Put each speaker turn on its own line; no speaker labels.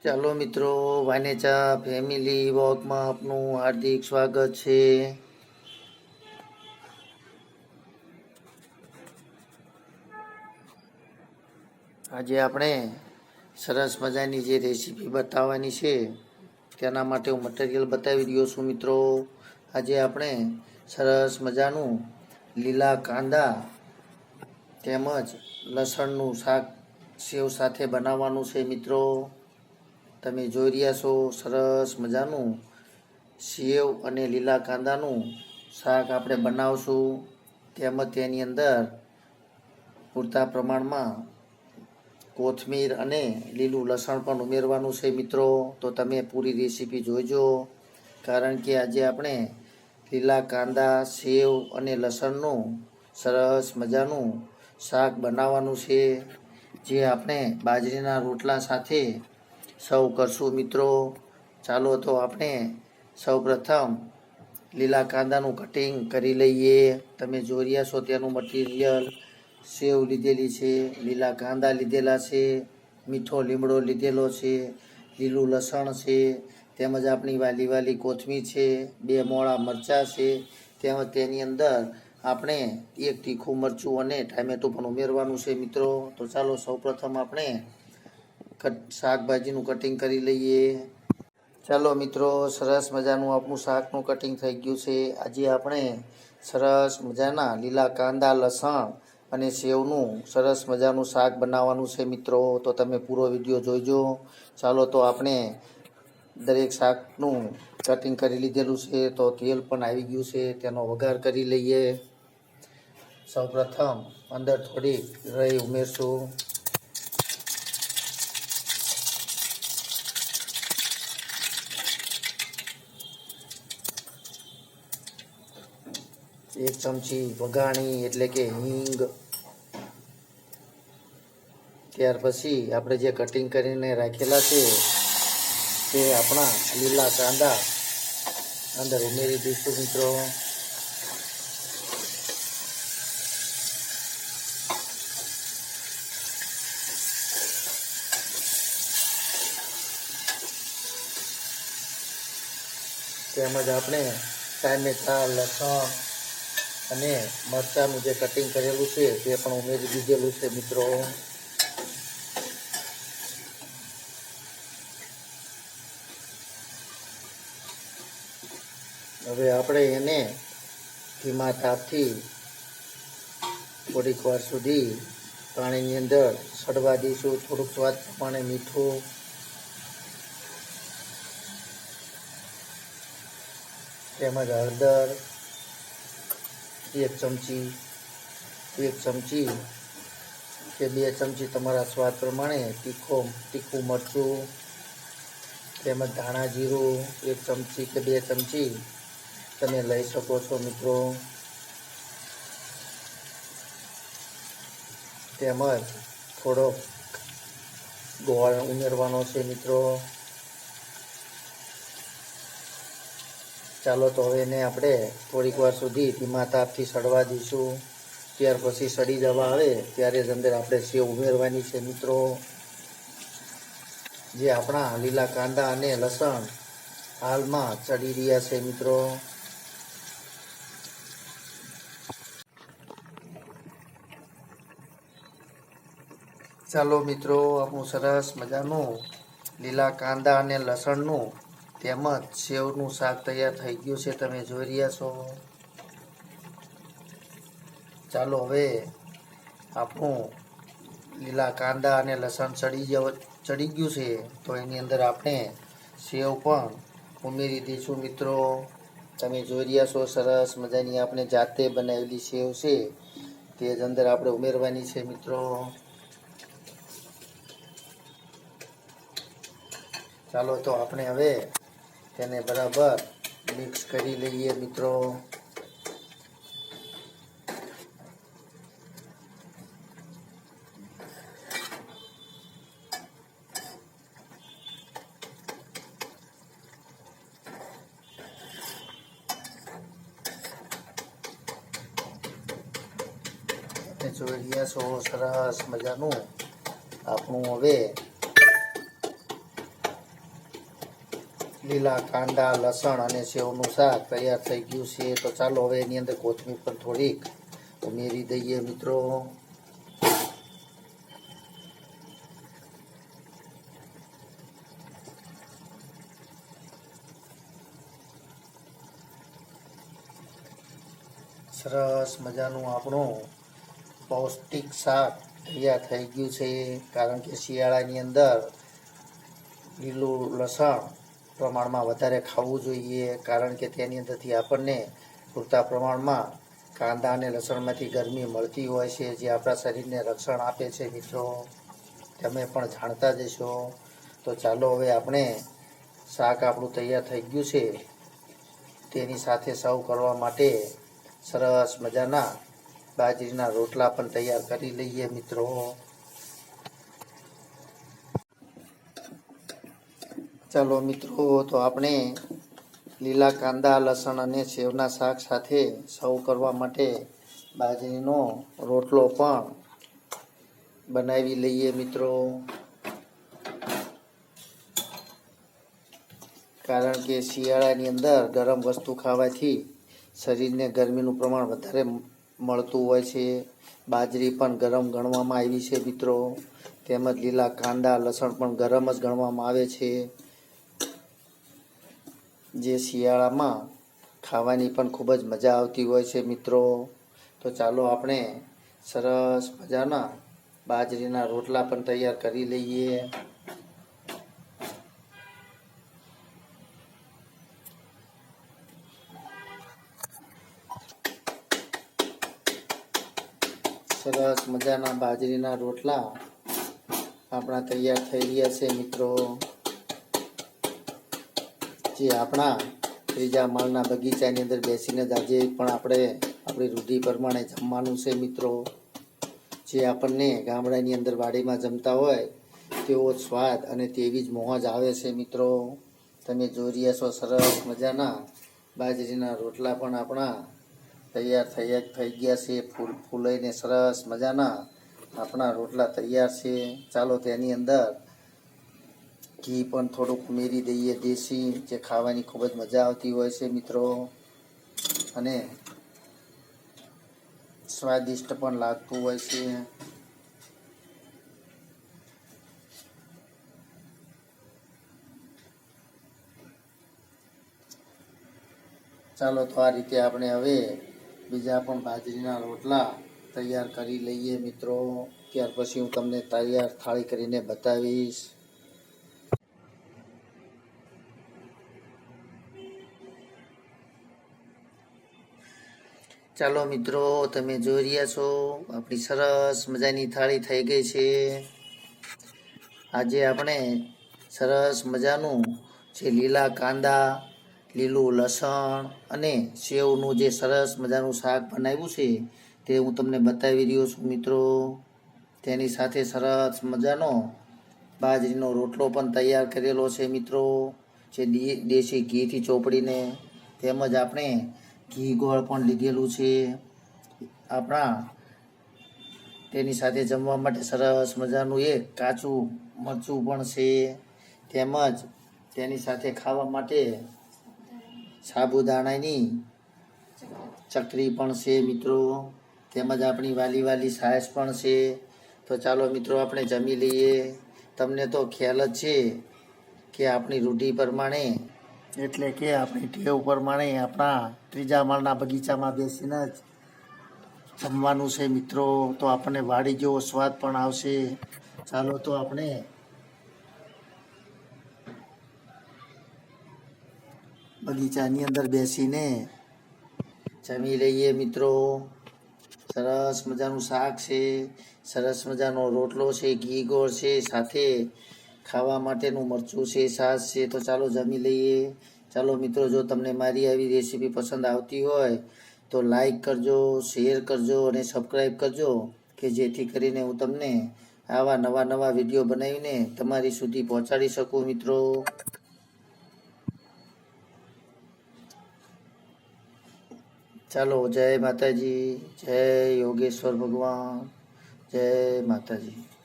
ચાલો મિત્રો, વાનેચા ફેમિલી વોકમાં આપનું હાર્દિક સ્વાગત છે. આજે આપણે સરસ મજાની જે રેસીપી બતાવવાની છે, તેના માટે હું મટીરિયલ બતાવી રહ્યો છું મિત્રો. આજે આપણે સરસ મજાનું લીલા કાંદા તેમજ લસણનું શાક સેવ સાથે બનાવવાનું છે મિત્રો. તમે જોઈ રહ્યા છો, સરસ મજાનું સેવ અને લીલા કાંદાનું શાક આપણે બનાવશું. તેમજ તેની અંદર પૂરતા પ્રમાણમાં કોથમીર અને લીલું લસણ પણ ઉમેરવાનું છે મિત્રો. તો તમે પૂરી રેસીપી જોઈજો. કારણ કે આજે આપણે લીલા કાંદા સેવ અને લસણનું સરસ મજાનું શાક બનાવવાનું છે. જે આપણે બાજરીના રોટલા સાથે સૌ કરશું મિત્રો. ચાલો તો આપણે સૌ પ્રથમ લીલા કાંદાનું કટિંગ કરી લઈએ. તમે જોઈ રહ્યા છો તેનું મટીરિયલ સેવ લીધેલી છે, લીલા કાંદા લીધેલા છે, મીઠો લીમડો લીધેલો છે, લીલું લસણ છે, તેમજ આપણી વાલી વાલી કોથમીર છે, બે મોળા મરચાં છે, તેમજ તેની અંદર આપણે એક તીખું મરચું અને ટામેટું પણ ઉમેરવાનું છે મિત્રો. તો ચાલો સૌપ્રથમ આપણે શાકભાજીનું કટિંગ કરી લઈએ. ચાલો મિત્રો, સરસ મજાનું આપણું શાકનું કટિંગ થઈ ગયું છે. આજે આપણે સરસ મજાના લીલા કાંદા, લસણ અને સેવનું સરસ મજાનું શાક બનાવવાનું છે મિત્રો. તો તમે પૂરો વીડિયો જોઈજો. ચાલો તો આપણે દરેક શાકનું કટિંગ કરી લીધેલું છે. તો તેલ પણ આવી ગયું છે. તેનો વઘાર કરી લઈએ. સૌપ્રથમ અંદર થોડી રહી ઉમેરશું. એક ચમચી વઘાણી એટલે કે હિંગ. ત્યાર પછી આપણે જે કટિંગ કરીને રાખેલા છે, તે આપણા લીલા કાંદા અંદર ઉમેરી દઈશું મિત્રો. તેમજ આપણે ટામેટા, લસણ અને મરચાંનું જે કટિંગ કરેલું છે, તે પણ ઉમેરી દીધેલું છે મિત્રો. હવે આપણે એને ધીમા તાપથી થોડીક વાર સુધી પાણીની અંદર સડવા દઈશું. થોડુંક સ્વાદ પ્રમાણે મીઠું. તેમજ હળદર. એક ચમચી એક ચમચી કે બે ચમચી તમારા સ્વાદ પ્રમાણે તીખો, તીખું મરચું તેમજ ધાણા જીરું, એક ચમચી કે બે ચમચી તમે લઈ શકો છો મિત્રો. તેમજ થોડોક ગોળ ઉમેરવાનો છે મિત્રો. ચાલો તો હવે એને આપણે થોડીક વાર સુધી ધીમા તાપથી સડવા દઈશું. ત્યાર પછી સડી જવા આવે, ત્યારે જ અંદર આપણે સેવ ઉમેરવાની છે મિત્રો. જે આપણા લીલા કાંદા અને લસણ હાલમાં ચડી રહ્યા છે મિત્રો. ચાલો મિત્રો, આપણું સરસ મજાનું લીલા કાંદા અને લસણનું તેમજ સેવનું શાક તૈયાર થઈ ગયું છે, તમે જોઈ રહ્યા છો. ચાલો હવે આપણું લીલા કાંદા અને લસણ ચડી જવ ચડી ગયું છે, તો એની અંદર આપણે સેવ પણ ઉમેરી દઈશું મિત્રો. તમે જોઈ રહ્યા છો, સરસ મજાની આપણે જાતે બનાવેલી સેવ છે, તે જ અંદર આપણે ઉમેરવાની છે મિત્રો. ચાલો તો આપણે હવે તેને બરાબર મિક્સ કરી લઈએ મિત્રો. તમે જોઈ રહ્યા છો સરસ મજાનું. આપણું હવે લીલા, કાંદા, લસણ અને સેવનું શાક તૈયાર થઈ ગયું છે. તો ચાલો હવે એની અંદર કોથમીર પણ થોડીક ઉમેરી દઈએ મિત્રો. સરસ મજાનું આપણું પૌષ્ટિક શાક તૈયાર થઈ ગયું છે. કારણ કે શિયાળાની અંદર લીલું લસણ પ્રમાણમાં વધારે ખાવું જોઈએ, કારણ કે તેની અંદરથી આપણને પૂરતા પ્રમાણમાં કાંદા અને લસણમાંથી ગરમી મળતી હોય છે, જે આપણા શરીરને રક્ષણ આપે છે મિત્રો. તમે પણ જાણતા જ હશો. તો ચાલો હવે આપણે શાક આપણું તૈયાર થઈ ગયું છે. તેની સાથે સર્વ કરવા માટે સરસ મજાના બાજરીના રોટલા પણ તૈયાર કરી લઈએ મિત્રો. ચાલો મિત્રો, તો આપણે લીલા કાંદા, લસણ અને સેવના શાક સાથે સર્વ કરવા માટે બાજરીનો રોટલો પણ બનાવી લઈએ મિત્રો. કારણ કે શિયાળાની અંદર ગરમ વસ્તુ ખાવાથી શરીરને ગરમીનું પ્રમાણ વધારે મળતું હોય છે. બાજરી પણ ગરમ ગણવામાં આવી છે મિત્રો. તેમજ લીલા કાંદા, લસણ પણ ગરમ જ ગણવામાં આવે છે. જે શિયાળામાં ખાવાની પણ ખૂબ જ મજા આવતી હોય છે મિત્રો. તો ચાલો આપણે સરસ મજાના બાજરીના રોટલા પણ તૈયાર કરી લઈએ. સરસ મજાના બાજરીના રોટલા આપણા તૈયાર થઈ રહ્યા છે મિત્રો. જે આપણા ત્રીજા માળના બગીચાની અંદર બેસીને જ આજે પણ આપણે આપણી રૂઢિ પ્રમાણે જમવાનું છે મિત્રો. જે આપણને ગામડાની અંદર વાડીમાં જમતા હોય તેવો સ્વાદ અને તેવી જ મોજ આવે છે મિત્રો. તમે જોઈ રહ્યા છો સરસ મજાના બાજરીના રોટલા પણ આપણા તૈયાર થયા થઈ ગયા છે. ફૂલ ફૂલાઈને સરસ મજાના આપણા રોટલા તૈયાર છે. ચાલો તેની અંદર ઘી પણ થોડુંક ઉમેરી દઈએ, દેશી જે ખાવાની ખૂબ જ મજા આવતી હોય છે મિત્રો. અને સ્વાદિષ્ટ પણ લાગતું હોય છે. ચાલો તો આ રીતે આપણે હવે બીજા પણ બાજરીના રોટલા તૈયાર કરી લઈએ મિત્રો. ત્યાર પછી હું તમને તૈયાર થાળી કરીને બતાવીશ. ચાલો મિત્રો, તમે જોઈ રહ્યા છો, આપણી સરસ મજાની થાળી થઈ ગઈ છે. આજે આપણે સરસ મજાનું જે લીલા કાંદા, લીલું લસણ અને સેવનું જે સરસ મજાનું શાક બનાવ્યું છે, તે હું તમને બતાવી રહ્યો છું મિત્રો. તેની સાથે સરસ મજાનો બાજરીનો રોટલો પણ તૈયાર કરેલો છે મિત્રો, જે દેશી ઘીથી ચોપડીને. તેમજ આપણે ઘી ગોળ પણ લીધેલું છે. આપણા તેની સાથે જમવા માટે સરસ મજાનું એક કાચું મરચું પણ છે. તેમજ તેની સાથે ખાવા માટે સાબુદાણાની ચકરી પણ છે મિત્રો. તેમજ આપણી વાલી વાલી સાયસ પણ છે. તો ચાલો મિત્રો આપણે જમી લઈએ. તમને તો ખ્યાલ જ છે કે આપણી રૂઢિ પ્રમાણે એટલે કે આપણી ટેવ પ્રમાણે આપણા ત્રીજા માળના બગીચામાં બેસીને જ જમવાનું છે મિત્રો. તો આપણને વાડી જેવો સ્વાદ પણ આવશે. ચાલો તો આપણે બગીચાની અંદર બેસીને જમી લઈએ મિત્રો. સરસ મજાનું શાક છે. સરસ મજાનો રોટલો છે, ઘી, ગોળ છે. સાથે ખાવા માટેનું મરચું છે, છાશ છે, તો ચાલો જમી લઈએ. ચાલો મિત્રો, જો તમને મારી આવી રેસીપી પસંદ આવતી હોય, તો લાઈક કરજો શેર કરજો અને સબસ્ક્રાઈબ કરજો, કે જેથી કરીને હું તમને આવા નવા નવા વીડિયો બનાવીને તમારી સુધી પહોંચાડી શકું મિત્રો. ચાલો, જય માતાજી, જય યોગેશ્વર ભગવાન, જય માતાજી.